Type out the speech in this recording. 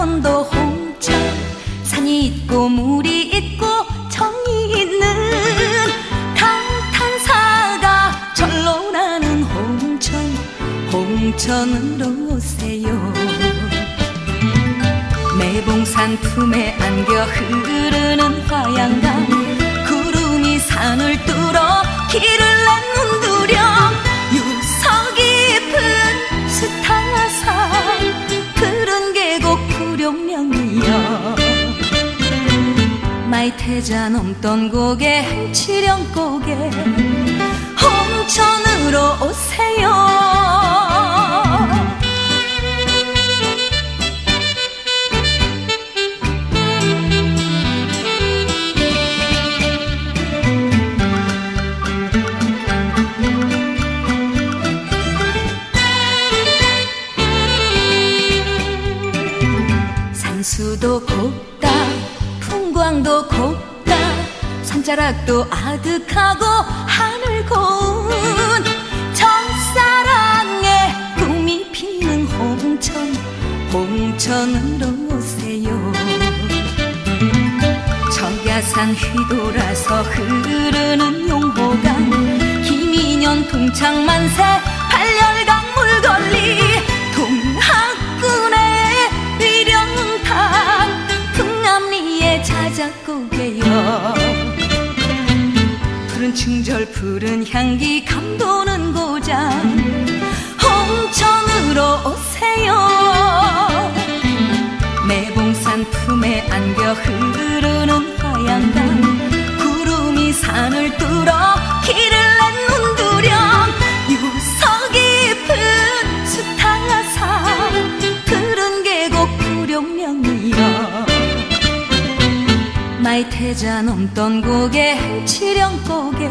강원도 홍천 산이 있고 물이 있고 정이 있는 강탄사가 절로 나는 홍천 홍천으로 오세요. 매봉산 품에 안겨 흐르는 화양강 구름이 산을 뚫어 길을 마이태자 넘던 고개 행치령 고개. 홍천으로 오세요. 산수도 풍광도 곱다 산자락도 아득하고 하늘 고운 첫사랑의 꿈이 피는 홍천 홍천으로 오세요. 청야산 휘돌아서 흐르는 용호강 김인현 동창만세 발열강 물걸리 충절 푸른 향기 감도는 고장. 홍천으로 오세요. 매봉산 품에 안겨 흐르는 화양강 구름이 산을 뚫어 길을 낸 눈두령. 유서 깊은 수타산 푸른 계곡 부룡명이여 마이태자 넘던 고개 행치령 고개